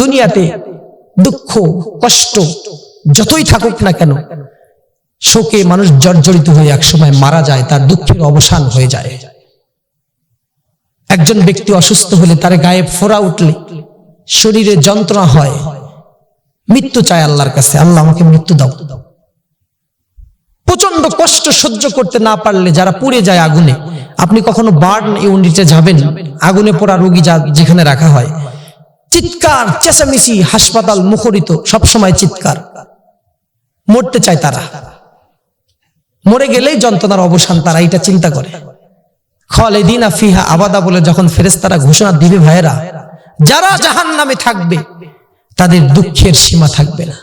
দুনিয়াতে দুঃখ, কষ্ট, যতই থাকুক না কেন, শোকে মানুষ জর্জরিত হয়ে একসময় মারা যায়, তার দুঃখের অবসান হয়ে যায়। একজন ব্যক্তি অসুস্থ হলে তার গায়ে ফোড়া উঠলে শরীরে যন্ত্রণা হয়, মৃত্যু চায় আল্লাহর কাছে, আল্লাহ আমাকে মৃত্যু দাও। প্রচণ্ড কষ্ট সহ্য করতে না পারলে যারা পুড়ে যায় আগুনে, আপনি কখনো বার্ন ইউনিটে যাবেন? আগুনে পোড়া রোগী যা যেখানে রাখা হয় চিৎকার, চেঁচামেচি হাসপাতাল মুখরিত, সবসময় চিৎকার। মরতে চায় তারা। মরে গেলেই যন্ত্রণার অবসান তারা এটা চিন্তা করে। খালেদিনা ফিহা আবাদা বলে যখন ঘোষণা দিবে ভাইয়েরা, যারা জাহান নামে থাকবে, তাদের দুঃখের সীমা থাকবে না।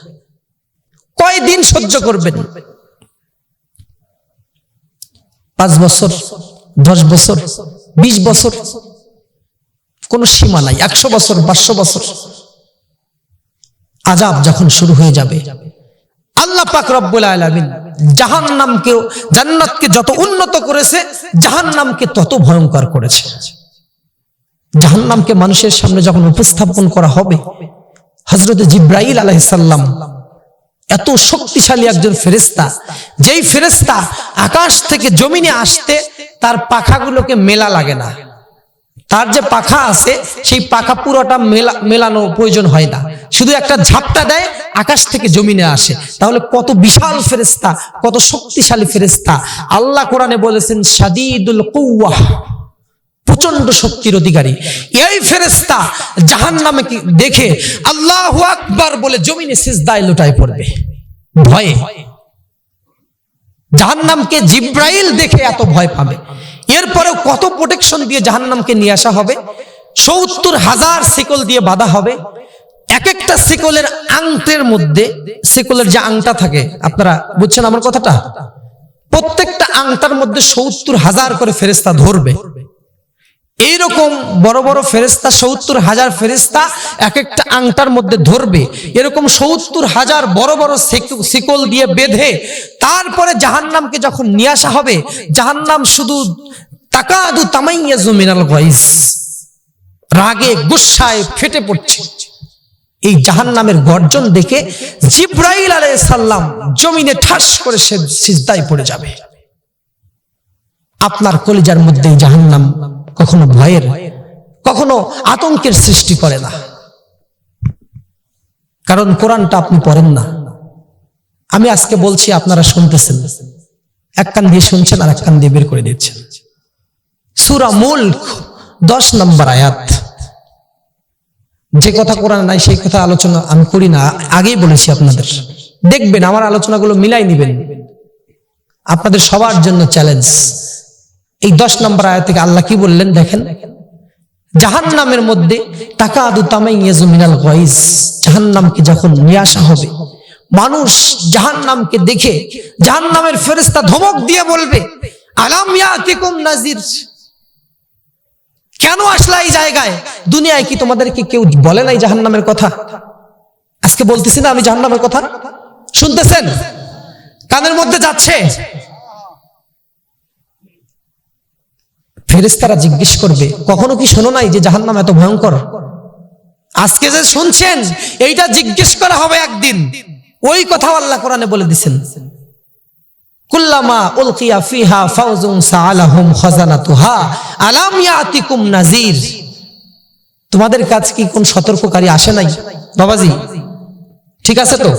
কয়দিন সহ্য করবেন? পাঁচ বছর, দশ বছর, বিশ বছর কোনো সীমা নাই, একশো বছর, পাঁচশো বছর। আজাব যখন শুরু হয়ে যাবে, আল্লাহ পাক রব্বুল আলামিন জাহান্নামকে, জান্নাতকে যত উন্নত করেছে, জাহান্নামকে তত ভয়ঙ্কর করেছে। জাহান্নামকে মানুষের সামনে যখন উপস্থাপন করা হবে হজরত জিব্রাইল আলাইসাল্লাম এত শক্তিশালী একজন ফেরেস্তা যেই ফেরেস্তা আকাশ থেকে জমিনে আসতে তার পাখাগুলোকে মেলা লাগে না। তার যে পাখা আছে, সেই পাখা পুরোটা মেলা মেলানো প্রয়োজন হয় না। শুধু একটা ঝাপটা দেয়, আকাশ থেকে জমিনে আসে। তাহলে কত বিশাল ফেরেস্তা কত শক্তিশালী ফেরেস্তা আল্লাহ কোরআনে বলেছেন সাদিদুল কৌয়াহ প্রচণ্ড শক্তির অধিকারী। এই ফেরেস্তা জাহান নামে দেখে আল্লাহ আকবার বলে জমিনে সিজদায় লোটায় পড়বে। ভয়ে। জাহান্নামকে জিব্রাইল দেখে এত ভয় পাবে। এরপরেও কত প্রোটেকশন দিয়ে জাহান্নামকে নিয়ে আসা হবে? সত্তর হাজার শিকল দিয়ে বাঁধা হবে। এক একটা শিকলের আংটের মধ্যে শিকলের যে আংটা থাকে, আপনারা বুঝছেন আমার কথাটা? প্রত্যেকটা আংটার মধ্যে সত্তর হাজার করে ফেরেস্তা ধরবে। এইরকম বড় বড় ফেরেস্তা সত্তর হাজার ফেরেস্তা এক একটা আংটার মধ্যে ধরবে। এরকম সত্তর হাজার বড় বড় শিকল দিয়ে বেঁধে তারপরে জাহান্নামকে যখন নিয়ে আসা হবে, জাহান্নাম শুধু তাকাদু তামাইয়া জমিনাল গয়েস রাগে, গুসায় ফেটে পড়ছে। এই জাহান্নামের গর্জন দেখে জিব্রাইল আলাইহিস সাল্লাম জমিনে ঠাস করে সে সিজদায় পড়ে যাবে। আপনার কলিজার মধ্যে জাহান্নাম কখনো ভয়ের, কখনো আতঙ্কের সৃষ্টি করে না। কারণ কোরআনটা আপনি পড়েন না। আমি আজকে বলছি, আপনারা শুনতেছেন। এক কান দিয়ে শুনছেন আর এক কান দিয়ে বের করে দিচ্ছেন। সুরা মুল্ক, দশ নম্বর আয়াত। যে কথা কোরআন নাই, সেই কথা আলোচনা আমি করি না। আগেই বলেছি আপনাদের। দেখবেন, আমার আলোচনাগুলো মিলাই নিবেন। আপনাদের সবার জন্য চ্যালেঞ্জ এই দশ নম্বর আয়াত থেকে আল্লাহ কি বললেন দেখেন? জাহান নামের মধ্যে টাকা আদু তামাই মিনাল গয়েস জাহান নামকে যখন নিয়ে আসা হবে, মানুষ জাহান নামকে দেখে জাহান নামের ফেরেস্তা ধমক দিয়ে বলবে নাজির কেন আসলা এই জায়গায়? দুনিয়ায় কি তোমাদেরকে কেউ বলে নাই জাহান নামের কথা? আজকে বলতেছি না আমি জাহান নামের কথা? শুনতেছেন? কানের মধ্যে যাচ্ছে? ফেরেস্তারা জিজ্ঞেস করবে, কখনো কি শোনো নাই যে জাহান্নাম এত ভয়ঙ্কর? আজকে যে শুনছেন, এইটা জিজ্ঞেস করা হবে একদিন। ওই কথা আল্লাহ কোরআনে বলে দিছেন। কুল্লামা উলকিয়া ফিহা ফাউজুন সাআলাহুম খাজানাতুহা, আলাম ইয়াতিকুম নাজির তোমাদের কাছে কি কোন সতর্ককারী আসে নাই? বাবাজি, ঠিক আছে তো?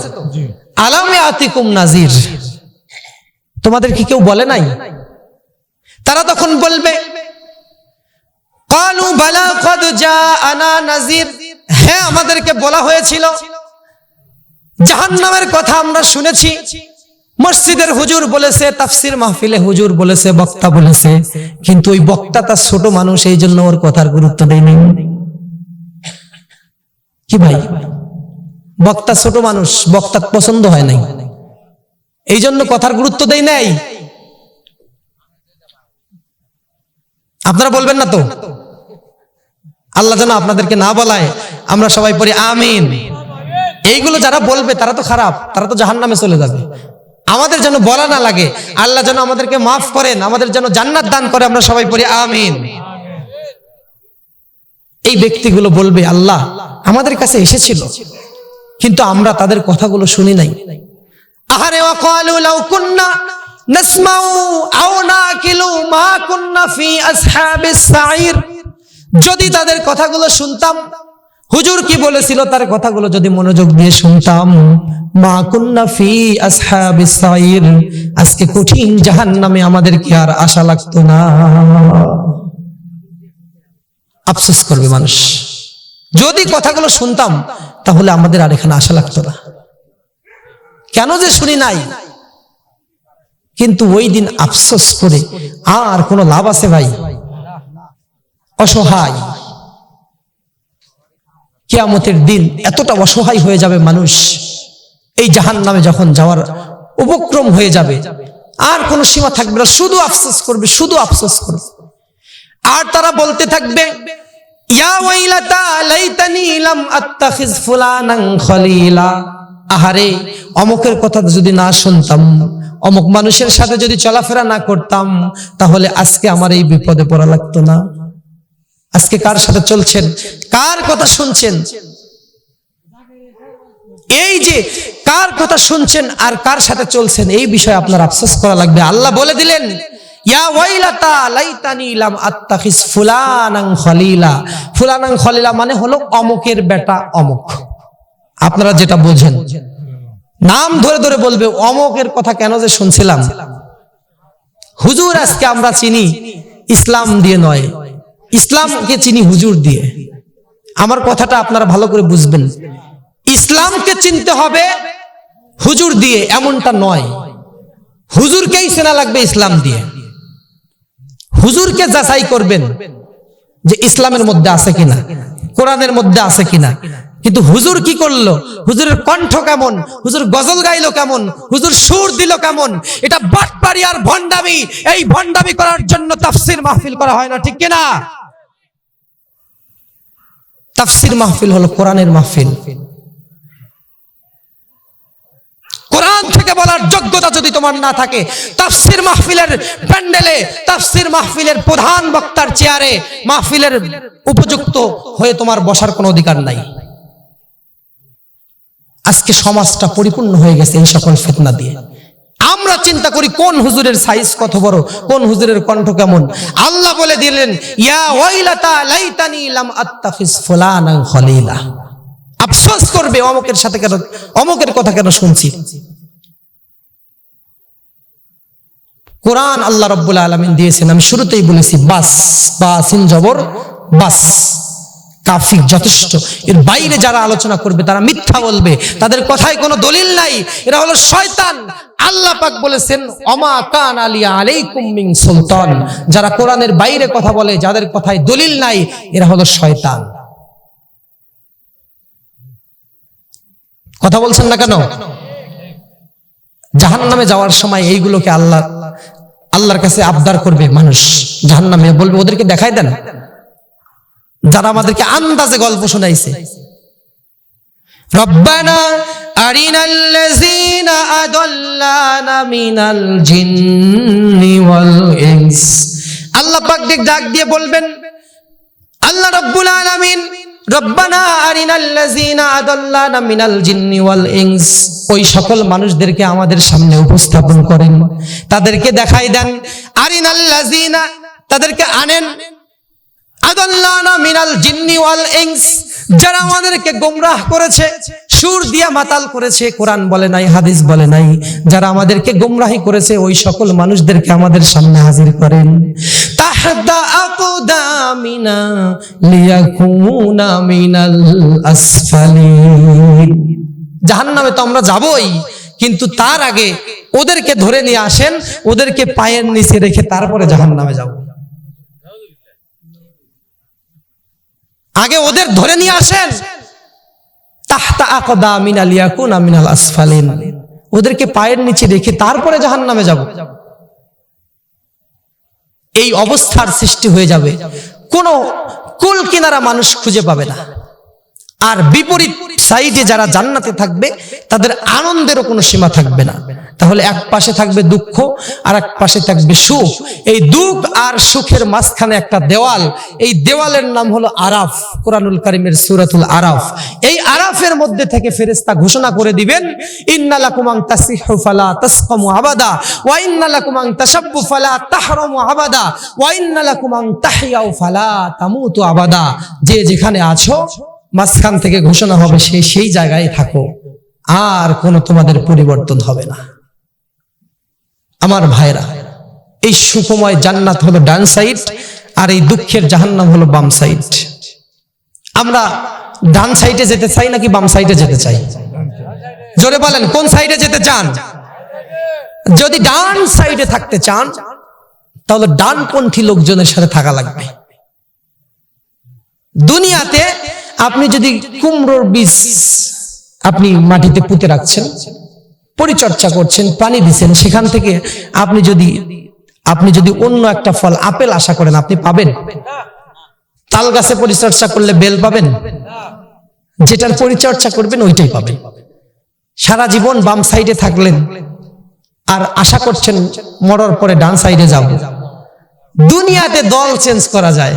আলাম ইয়াতিকুম নাজির তোমাদের কি কেউ বলে নাই? তারা তখন বলবে হ্যাঁ আমাদেরকে বলা হয়েছিল। কথা আমরা শুনেছি। মসজিদের হুজুর বলেছে, তাফসির মাহফিলে হুজুর বলেছে, বক্তা বলেছে। কিন্তু ওই বক্তা তার ছোট মানুষ, এই জন্য ওর কথার গুরুত্ব দেয়নি। কি ভাই? বক্তা ছোট মানুষ বক্তার পছন্দ হয় নাই। এই জন্য কথার গুরুত্ব দেয় নাই। আপনারা বলবেন না তো? আল্লাহ যেন আপনাদেরকে না বলায়, আমরা সবাই পড়ি, আমিন। এইগুলো যারা বলবে, তারা তো খারাপ, তারা তো জাহান নামে চলে যাবে। আমাদের যেন বলা না লাগে, আল্লাহ যেন আমাদেরকে মাফ করেন, আমাদের যেন জান্নাত দান করে, আমরা সবাই পড়ি, আমিন। এই ব্যক্তিগুলো বলবে, আল্লাহ আমাদের কাছে এসেছিল, কিন্তু আমরা তাদের কথাগুলো শুনি নাই। আহারে নাসমাউ আও নাকিলু মা কুন্না ফি আসহাবিস সাইর যদি তাদের কথাগুলো শুনতাম, হুজুর কি বলেছিল তার কথাগুলো যদি মনোযোগ দিয়ে শুনতাম? মা কুন্না ফি আসহাবিস সাইর, আজকে কঠিন জাহান্নামে আমাদের কি আর আশা লাগতো না। আফসোস করবে মানুষ। যদি কথাগুলো শুনতাম, তাহলে আমাদের আর এখানে আশা লাগতো না। কেন যে শুনি নাই? কিন্তু ওই দিন আফসোস করে আর কোনো লাভ আছে ভাই? অসহায়। কিয়ামতের দিন এতটা অসহায় হয়ে যাবে মানুষ। এই জাহান নামে যখন যাওয়ার উপক্রম হয়ে যাবে, আর কোনো সীমা থাকবে না, শুধু আফসোস করবে, শুধু আফসোস করবে। আর তারা বলতে থাকবে আহারে, অমুকের কথা যদি না শুনতাম, অমুক মানুষের সাথে যদি চলাফেরা না করতাম, তাহলে আজকে আমার এই বিপদে পড়া লাগতো না। আজকে কার সাথে চলছেন? কার কথা শুনছেন? এই যে কার কথা শুনছেন আর কার সাথে চলছেন, এই বিষয়ে আপনার আফসোস করা লাগবে। আল্লাহ বলে দিলেন মানে হলো অমুকের বেটা অমুক। আপনারা যেটা বোঝেন। নাম ধরে ধরে বলবে, অমুকের কথা কেন যে শুনছিলাম? হুজুর আজকে আমরা চিনি, ইসলাম দিয়ে নয়। ইসলামকে চিনি হুজুর দিয়ে। আমার কথাটা আপনারা ভালো করে বুঝবেন। ইসলামকে চিনতে হবে হুজুর দিয়ে, এমনটা নয়। হুজুরকেই চেনা লাগবে ইসলাম দিয়ে। হুজুরকে যাচাই করবেন যে ইসলামের মধ্যে আছে কিনা, কোরআনের মধ্যে আছে কিনা। কিন্তু হুজুর কি করল? হুজুরের কণ্ঠ কেমন? হুজুর গজল গাইলো কেমন? হুজুর সুর দিল কেমন? এটা বাটপারি আর ভণ্ডামি। এই ভণ্ডামি করার জন্য তাফসির মাহফিল করা হয় না, ঠিক কিনা? তাফসির মাহফিল হলো কোরআনের মাহফিল। কোরআন থেকে বলার যোগ্যতা যদি তোমার না থাকে, তাফসির মাহফিলের প্যান্ডেলে, তাফসির মাহফিলের প্রধান বক্তার চেয়ারে মাহফিলের উপযুক্ত হয়ে তোমার বসার কোনো অধিকার নাই। আজকে সমাজটা পরিপূর্ণ হয়ে গেছে এই সকল ফিতনা দিয়ে। আমরা চিন্তা করি কোন হুজুরের সাইজ কত বড়, কোন হুজুরের কণ্ঠ কেমন। আল্লাহ বলে দিলেন, ইয়া ওয়াইলাতা আফসোস করবে, অমুকের সাথে কেন, অমুকের কথা কেন শুনছি? কোরআন আল্লাহ রব্বুল আলমিন দিয়েছেন, আমি শুরুতেই বলেছি, বাস বাসিন জবর, বাস। কাফি যথেষ্ট। এর বাইরে যারা আলোচনা করবে, তারা মিথ্যা বলবে। তাদের কথায় কোনো দলিল নাই। এরা হলো শয়তান। আল্লাহ পাক বলেছেন অমা কান আলিয়া আলাইকুম মিন সুলতান। যারা কোরআনের বাইরে কথা বলে, যাদের কথায় দলিল নাই, এরা হলো শয়তান। কথা বলছেন না কেন? জাহান নামে যাওয়ার সময় এইগুলোকে আল্লাহ, আল্লাহর কাছে আবদার করবে মানুষ। জাহান নামে বলবে, ওদেরকে দেখাই দেন। যারা আমাদেরকে আন্দাজে গল্প শোনাইছে। রব্বানা আরিনাল্লাযীনা আল্লাহ পাক ডাক দিয়ে বলবেন, আল্লাহ রব্বুল আলামিন, রব্বানা আরিনাল্লাযীনা আদাল্লানা মিনাল জিন্নি ওয়াল ইনস। ওই সকল মানুষদেরকে আমাদের সামনে উপস্থাপন করেন। তাদেরকে দেখাই দেন। আরিনাল্লাযীনা তাদেরকে আনেন। আদাল্লানা মিনাল জিন্নি যারা আমাদেরকে করেছে, সুর দিয়া মাতাল করেছে বলে নাই, হাদিস বলে নাই, যারা আমাদেরকে করেছে, ওই সকল মানুষদেরকে আমাদের সামনে হাজির করেন। মিনাল জাহান্নামে তো আমরা যাবই, কিন্তু তার আগে ওদেরকে ধরে নিয়ে আসেন, ওদেরকে পায়ের নিচে রেখে তারপরে জাহান্নামে যাব। আগে ওদের ধরে নিয়ে আসেন। তাহতা আকদা মিনাল ইয়াকুন আমিনাল আসফালিন। ওদেরকে পায়ের নিচে রেখে তারপরে জাহান্নামে যাব। এই অবস্থার সৃষ্টি হয়ে যাবে। কোন কুল কিনারা মানুষ খুঁজে পাবে না। আর বিপরীত সাইডে যারা জান্নাতে থাকবে, তাদের আনন্দেরও কোনো সীমা থাকবে না। তাহলে এক পাশে থাকবে দুঃখ, আর এক পাশে থাকবে সুখ। এই দুঃখ আর সুখের মাঝখানে একটা দেওয়াল, এই দেওয়ালের নাম হলো আরাফ, কোরআনুল করিমের সুরাতুল আরাফ। এই আরাফের মধ্যে থেকে ফেরেস্তা ঘোষণা করে দিবেন ইন্নালাকুমাং তাসিহু ফালা তাসকামু আবাদা, ওয়া ইন্নালাকুমাং তাশাব্বু ফালা তাহরামু আবাদা, ওয়া ইন্নালাকুমাং তাহিয়াউ ফালা তামুতু আবাদা। যে যেখানে আছো মাঝখান থেকে ঘোষণা হবে সে সেই জায়গায় থাকো। আর কোনো তোমাদের পরিবর্তন হবে না। আমার ভাইরা, এই সুখময় জান্নাত হলো ডান সাইড আর এই দুঃখের জাহান্নাম হলো বাম সাইড। আমরা ডান সাইডে যেতে চাই নাকি বাম সাইডে যেতে চাই? জোরে বলেন, কোন সাইডে যেতে চান? যদি ডান সাইডে থাকতে চান, তাহলে ডানপন্থী লোকজনের সাথে থাকা লাগবে। দুনিয়াতে আপনি যদি কুমড়োর বীজ আপনি মাটিতে পুঁতে রাখছেন, পরিচর্যা করছেন, পানি দিচ্ছেন সেখান থেকে আপনি যদি আপনি যদি অন্য একটা ফল, আপেল আশা করেন, আপনি পাবেন। তাল গাছে পরিচর্যা করলে বেল পাবেন। যেটার পরিচর্যা করবেন, ওইটাই পাবেন। সারা জীবন বাম সাইডে থাকলেন, আর আশা করছেন মরার পরে ডান সাইডে যাব। দুনিয়াতে দল চেঞ্জ করা যায়,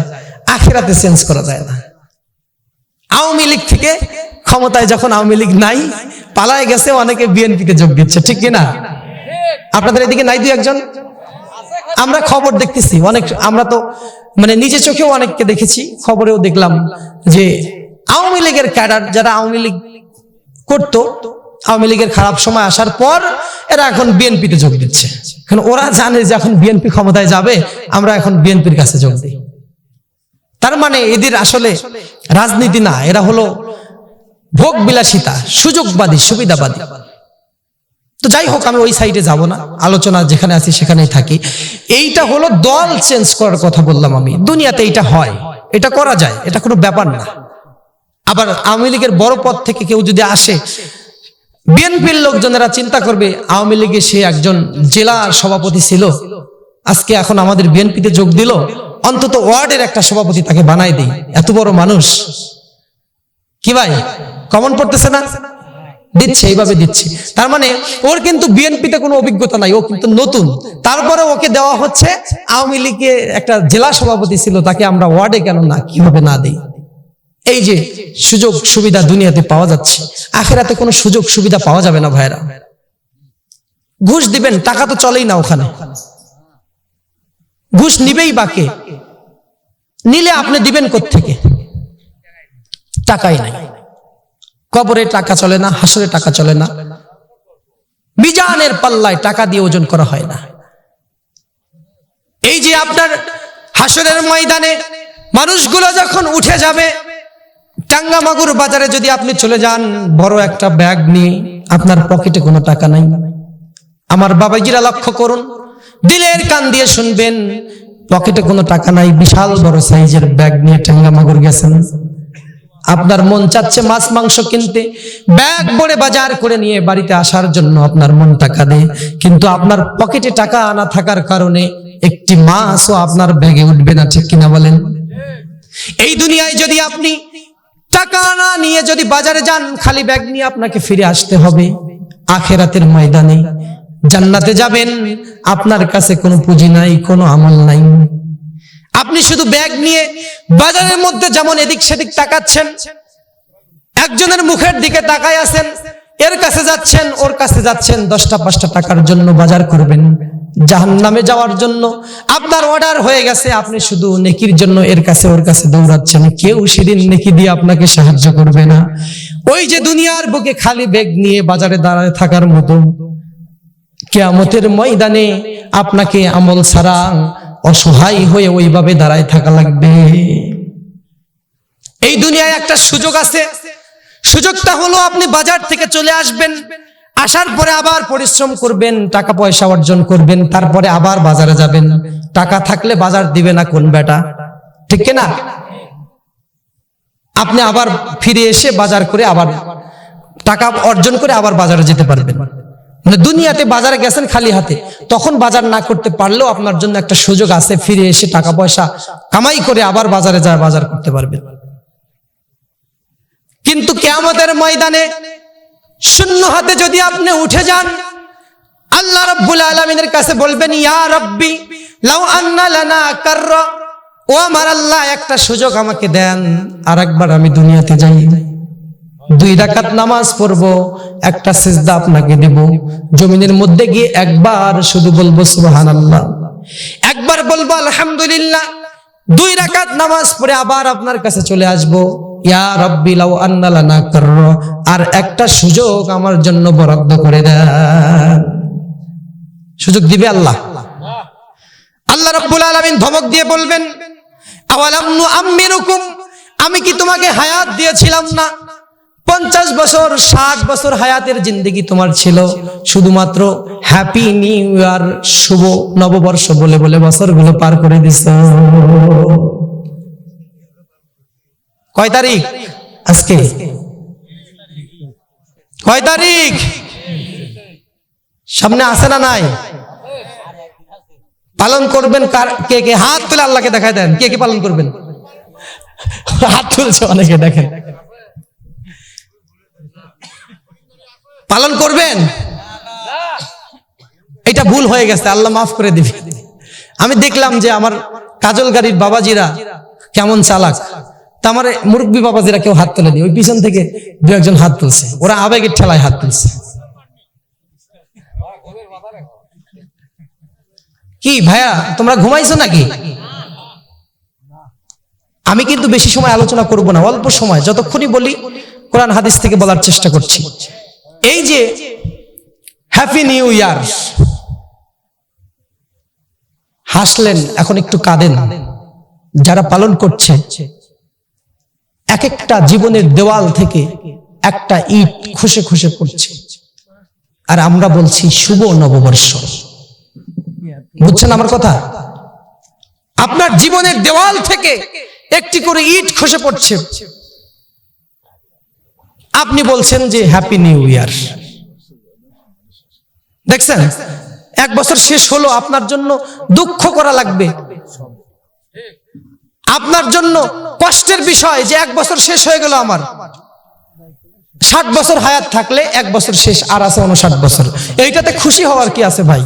আখেরাতে চেঞ্জ করা যায় না। আওয়ামী লীগ থেকে ক্ষমতায় যখন আওয়ামী লীগ নাই, পালায় গেছে, অনেকে বিএনপিতে যোগ দিচ্ছে, ঠিক কিনা? আপনাদের এদিকে নাই দুই একজন? আমরা খবর দেখতেছি, অনেক, আমরা তো মানে নিজে চোখেও অনেককে দেখেছি, খবরেও দেখলাম যে আওয়ামী লীগের ক্যাডার যারা আওয়ামী লীগ করতো, আওয়ামী লীগের খারাপ সময় আসার পর এরা এখন বিএনপিতে যোগ দিচ্ছে। কারণ ওরা জানে যে এখন বিএনপি ক্ষমতায় যাবে, আমরা এখন বিএনপির কাছে যোগ দিই। তার মানে এদের আসলে রাজনীতি না, এরা হলো ভোগ বিলাসিতা সুযোগবাদী, সুবিধাবাদী। তো যাই হোক, আমি ওই সাইডে যাব না, আলোচনা যেখানে আছি সেখানেই থাকি। এইটা হলো দল চেঞ্জ করার কথা বললাম আমি। দুনিয়াতে এটা হয়, এটা করা যায়, এটা কোনো ব্যাপার না। আবার আওয়ামী লীগের বড় পদ থেকে কেউ যদি আসে, বিএনপির লোকজনেরা চিন্তা করবে, আওয়ামী লীগে সে একজন জেলার সভাপতি ছিল, আজকে এখন আমাদের বিএনপিতে যোগ দিল। অন্তত ওয়ার্ডের একটা সভাপতি তাকে বানাই দিই। এত বড় মানুষ। কি ভাই? কমন পড়তেছে না? দিচ্ছে, এইভাবে দিচ্ছে। তার মানে ওর কিন্তু বিএনপিতে কোনো অভিজ্ঞতা নাই, ও কিন্তু নতুন। তারপরে ওকে দেওয়া হচ্ছে, আওয়ামী লীগে একটা জেলা সভাপতি ছিল, তাকে আমরা ওয়ার্ডে কেন না, কীভাবে না দিই? এই যে সুযোগ সুবিধা দুনিয়াতে পাওয়া যাচ্ছে, আখেরাতে কোনো সুযোগ সুবিধা পাওয়া যাবে না ভাইরা ঘুষ দিবেন, টাকা তো চলেই না ওখানে। ঘুষ নিবেই বাকে। নিলে আপনি দিবেন থেকে টাকাই নাই। কবরে টাকা চলে না, হাসরে টাকা চলে না। মিজানের পাল্লায় টাকা দিয়ে ওজন করা হয় না। এই যে আপনার হাসরের ময়দানে মানুষগুলো যখন উঠে যাবে, টাঙ্গামাগুর বাজারে যদি আপনি চলে যান, বড় একটা ব্যাগ নিয়ে আপনার পকেটে কোনো টাকা নাই। আমার বাবাজিরা লক্ষ্য করুন, দিলের কান দিয়ে শুনবেন পকেটে কোনো টাকা নাই, বিশাল বড় সাইজের ব্যাগ নিয়ে টাঙ্গামাগুর গেছেন। আপনার মন চাচ্ছে মাছ মাংস কিনতে, ব্যাগ বড়ে বাজার করে নিয়ে বাড়িতে আসার জন্য আপনার মন টাকা দেয়। কিন্তু আপনার পকেটে টাকা আনা থাকার কারণে একটি মাছও আপনার ব্যাগে উঠবে না, ঠিক কিনা বলেন? এই দুনিয়ায় যদি আপনি টাকা না নিয়ে যদি বাজারে যান, খালি ব্যাগ নিয়ে আপনাকে ফিরে আসতে হবে। আখেরাতের ময়দানে জান্নাতে যাবেন, আপনার কাছে কোনো পুঁজি নাই, কোনো আমল নাই। আপনি শুধু ব্যাগ নিয়ে বাজারের মধ্যে যেমন এদিক সেদিক তাকাচ্ছেন, একজনের মুখের দিকে তাকায় আছেন, এর কাছে যাচ্ছেন, ওর কাছে যাচ্ছেন, দশটা পাঁচটা টাকার জন্য বাজার করবেন জাহান নামে যাওয়ার জন্য। আপনার অর্ডার হয়ে গেছে, আপনি শুধু নেকির জন্য এর কাছে ওর কাছে দৌড়াচ্ছেন। কেউ সেদিন নেকি দিয়ে আপনাকে সাহায্য করবে না। ওই যে দুনিয়ার বুকে খালি ব্যাগ নিয়ে বাজারে দাঁড়ায় থাকার মতো। কেয়ামতের ময়দানে আপনাকে আমল ছাড়া অসহায় হয়ে ওইভাবে দাঁড়ায় থাকা লাগবে। এই দুনিয়ায় একটা সুযোগ আছে। সুযোগটা হলো আপনি বাজার থেকে চলে আসবেন, আসার পরে আবার পরিশ্রম করবেন, টাকা পয়সা অর্জন করবেন, তারপরে আবার বাজারে যাবেন। টাকা থাকলে বাজার দিবে না কোন বেটা। ঠিক না আপনি আবার ফিরে এসে বাজার করে আবার টাকা অর্জন করে আবার বাজারে যেতে পারবেন। মানে দুনিয়াতে বাজারে গেছেন খালি হাতে, তখন বাজার না করতে পারলেও আপনার জন্য একটা সুযোগ আছে, ফিরে এসে টাকা পয়সা কামাই করে আবার বাজারে যায় বাজার করতে পারবেন। কিন্তু কেয়ামতের ময়দানে শূন্য হাতে যদি আপনি উঠে যান, আল্লাহ রব্বুল আলমিনের কাছে বলবেন, ইয়া রব্বি, লাউ আন্না লানা কাররা। ও আমার আল্লাহ, একটা সুযোগ আমাকে দেন আর একবার আমি দুনিয়াতে যাই। দুই রাকাত নামাজ পড়ব, একটা সিজদা আপনাকে দেব। জমিনের মধ্যে গিয়ে একবার শুধু বলব সুবহান একবার বলব, আলহামদুলিল্লাহ। দুই রাকাত নামাজ পড়ে আবার আপনার কাছে চলে আসব। ইয়া লাউ আর একটা সুযোগ আমার জন্য বরাদ্দ করে দেন। সুযোগ দিবে আল্লাহ? আল্লাহ রব্বুল আলামিন ধমক দিয়ে বলবেন, আওয়ালাম নুআম্মিরুকুম, আমি কি তোমাকে হায়াত দিয়েছিলাম না? পঞ্চাশ বছর, ষাট বছর হায়াতের জিন্দগি তোমার ছিল। শুধুমাত্র হ্যাপি নিউ ইয়ার শুভ নববর্ষ বলে বলে বছরগুলো পার করে দিছ কয় তারিখ? আজকে? কয় তারিখ? সামনে আসে না নাই? পালন করবেন কার কে কে? হাত তুলে আল্লাহকে দেখায় দেন। কে কে পালন করবেন? হাত তুলছে অনেকে, দেখেন। পালন করবেন? এটা ভুল হয়ে গেছে, আল্লাহ মাফ করে দিবে। আমি দেখলাম যে আমার কাজল গাড়ির বাবাজিরা কেমন চালাক। তা আমার মুরব্বী বাবাজিরা কেউ হাত তুলে ওই পিছন থেকে দু একজন হাত তুলছে। ওরা আবেগের ঠেলায় হাত তুলছে। কি ভাইয়া, তোমরা ঘুমাইছো নাকি? আমি কিন্তু বেশি সময় আলোচনা করব না, অল্প সময়, যতক্ষণই বলি, কোরআন হাদিস থেকে বলার চেষ্টা করছি। এই যে হ্যাপি নিউ ইয়ার হাসলেন, এখন একটু কাঁদেন। যারা পালন করছে, এক একটা জীবনের দেওয়াল থেকে একটা ইট খুশে খুশে পড়ছে। আর আমরা বলছি, শুভ নববর্ষ। বুঝছেন আমার কথা? আপনার জীবনের দেওয়াল থেকে একটি করে ইট খসে পড়ছে। আপনি বলছেন যে হ্যাপি নিউ ইয়ার দেখছেন? এক বছর শেষ হলো, আপনার জন্য দুঃখ করা লাগবে। আপনার জন্য কষ্টের বিষয় যে এক বছর শেষ হয়ে গেল আমার। ষাট বছর হায়াত থাকলে এক বছর শেষ আর আছে উনষাট বছর। এইটাতে খুশি হওয়ার কি আছে ভাই?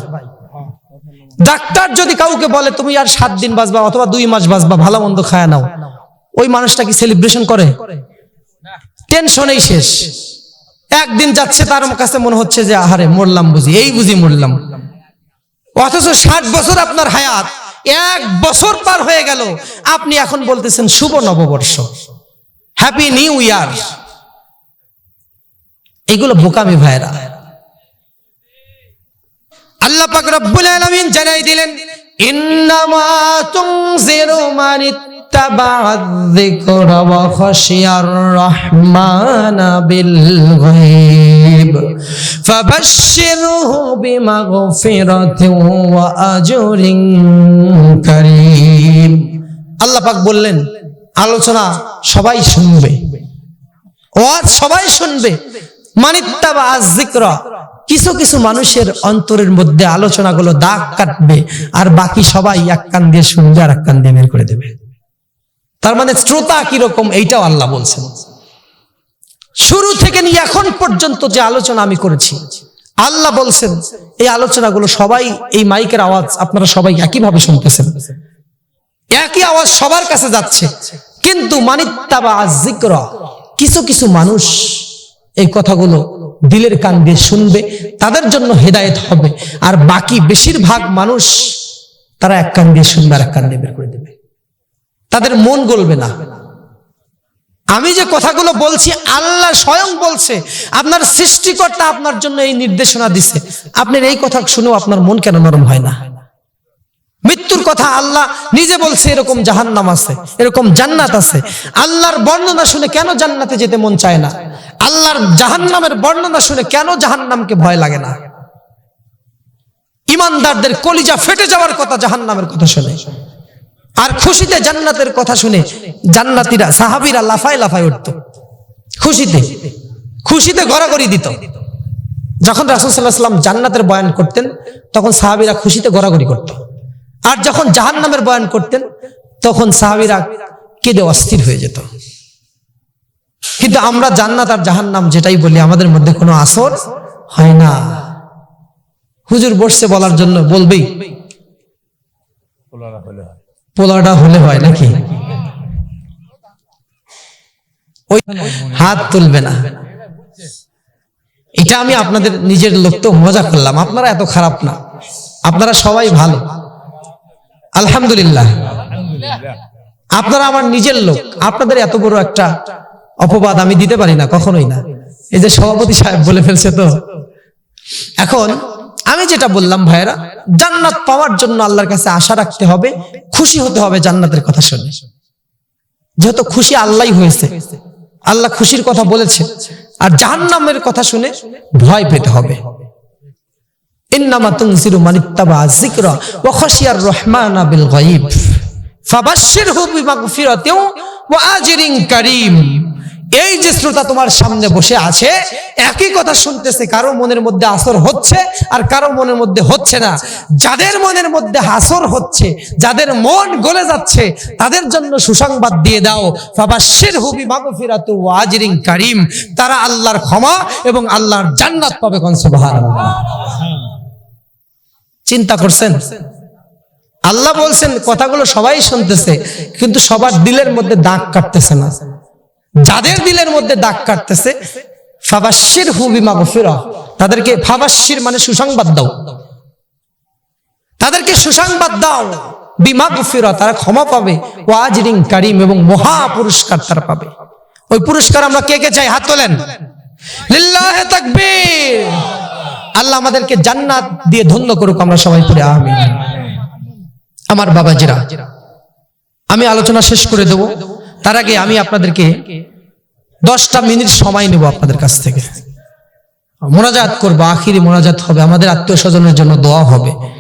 ডাক্তার যদি কাউকে বলে, তুমি আর সাত দিন বাঁচবা অথবা দুই মাস বাঁচবা, ভালো মন্দ খায় নাও। ওই মানুষটা কি সেলিব্রেশন করে? টেনশনেই শেষ। একদিন যাচ্ছে তার কাছে মনে হচ্ছে যে, আহারে, মরলাম বুঝি, এই বুঝি মরলাম। অথচ ষাট বছর আপনার হায়াত, এক বছর পার হয়ে গেল, আপনি এখন বলতেছেন, শুভ নববর্ষ। হ্যাপি নিউ ইয়ার এগুলো বোকামি ভাইরা আল্লাহ পাক রব্বুল আলামিন জানাই দিলেন, ইন্নামা তুনজিরু মান ইত্তাবা'আ যিকরা ওয়া খাশিয়ার রাহমানা বিল গায়ব। ফাবাশশিরহু বিমাগফিরাতিন ওয়া আজরিন কারীম। আল্লাহ পাক বললেন, আলোচনা সবাই শুনবে। ওয়াজ সবাই শুনবে। মানিত্তাবা যিকরা, কিছু কিছু মানুষের অন্তরের মধ্যে আলোচনাগুলো দাগ কাটবে আর বাকি সবাই এক কান দিয়ে শুনবে আর এক কান দিয়ে বের করে দেবে। তার মানে শ্রোতা কীরকম এইটাও আল্লাহ বলছেন। শুরু থেকে নিয়ে এখন পর্যন্ত যে আলোচনা আমি করেছি, আল্লাহ বলছেন, এই আলোচনাগুলো সবাই, এই মাইকের আওয়াজ আপনারা সবাই একইভাবে শুনতেছেন। একই আওয়াজ সবার কাছে যাচ্ছে। কিন্তু মানিত্তাবা জিক্র কিছু কিছু মানুষ এই কথাগুলো দিলের কান দিয়ে শুনবে, তাদের জন্য হেদায়েত হবে। আর বাকি বেশিরভাগ মানুষ তারা এক কান দিয়ে শুনবে আর এক কান দিয়ে বের করে দেবে। তাদের মন গলবে না। আমি যে কথাগুলো বলছি, আল্লাহ স্বয়ং বলছে, আপনার সৃষ্টিকর্তা আপনার জন্য এই নির্দেশনা দিছে। আপনার এই কথা শুনেও আপনার মন কেন নরম হয় না? মৃত্যুর কথা আল্লাহ নিজে বলছে, এরকম জাহান্নাম আছে, এরকম জান্নাত আছে। আল্লাহর বর্ণনা শুনে কেন জান্নাতে যেতে মন চায় না? আল্লাহর জাহান্নামের বর্ণনা শুনে কেন জাহান্নামকে ভয় লাগে না? ইমানদারদের কলিজা ফেটে যাওয়ার কথা জাহান্নামের কথা শুনে। আর খুশিতে জান্নাতের কথা শুনে জান্নাতিরা, সাহাবিরা লাফায় লাফায় উঠত। খুশিতে। খুশিতে গড়াগড়ি দিত। যখন রাসুল সাল্লাহ সাল্লাম জান্নাতের বয়ান করতেন, তখন সাহাবিরা খুশিতে গড়াগড়ি করত। আর যখন জাহান নামের বয়ান করতেন, তখন সাহাবিরা কেঁদে অস্থির হয়ে যেত। কিন্তু আমরা জান্নাত আর জাহান্নাম যেটাই বলি, আমাদের মধ্যে কোনো আসর হয় না। হুজুর বসছে বলার জন্য বলবেই। পোলাটা হলে হয় নাকি? ওই হাত তুলবে না। এটা আমি আপনাদের নিজের লোক তো মজা করলাম, আপনারা এত খারাপ না। আপনারা সবাই ভালো। আলহামদুলিল্লাহ। আপনারা আমার নিজের লোক, আপনাদের এত বড় একটা অপবাদ আমি দিতে পারি না, কখনোই না। এই যে সভাপতি সাহেব বলে ফেলছে তো। এখন আমি যেটা বললাম, ভাইয়েরা, জান্নাত পাওয়ার জন্য আল্লাহর কাছে আশা রাখতে হবে, খুশি হতে হবে জান্নাতের কথা শুনে। যেহেতু খুশি আল্লাহই হয়েছে, আল্লাহ খুশির কথা বলেছে, আর জাহান্নামের কথা শুনে ভয় পেতে হবে। রহমানা এই যে শ্রোতা তোমার সামনে বসে আছে, একই কথা শুনতেছে, কারও মনের মধ্যে আসর হচ্ছে আর কারও মনের মধ্যে হচ্ছে না। যাদের মনের মধ্যে আসর হচ্ছে, যাদের মন গলে যাচ্ছে, তাদের জন্য সুসংবাদ দিয়ে দাও। ফাবাশশির হুবি মাগফিরাতু ওয়া আজরিন কারীম। তারা আল্লাহর ক্ষমা এবং আল্লাহর জান্নাত পাবে, কোন সুবহানাল্লাহ। চিন্তা করছেন? আল্লাহ বলছেন, কথাগুলো সবাই শুনতেছে, কিন্তু সবার দিলের মধ্যে দাগ কাটতেছে না। যাদের দিলের মধ্যে দাগ কাটতেছে ফাবাসির হুবিমা গফিরা তাদেরকে ফাবাসির মানে সুসংবাদ দাও। তাদেরকে সুসংবাদ দাও। বিমা তারা ক্ষমা পাবে। ওয়াজরিং কারিম এবং মহা পুরস্কার তারা পাবে। ওই পুরস্কার আমরা কে কে চাই? হাত তোলেন। আল্লাহ আমাদেরকে জান্নাত দিয়ে ধন্য করুক আমরা সবাই পড়ে, আমিন। আমার বাবাজিরা, আমি আলোচনা শেষ করে দেব। তার আগে আমি আপনাদেরকে দশটা মিনিট সময় নেব আপনাদের কাছ থেকে। মোনাজাত করব, আখিরি মোনাজাত হবে, আমাদের আত্মীয় স্বজনের জন্য দোয়া হবে।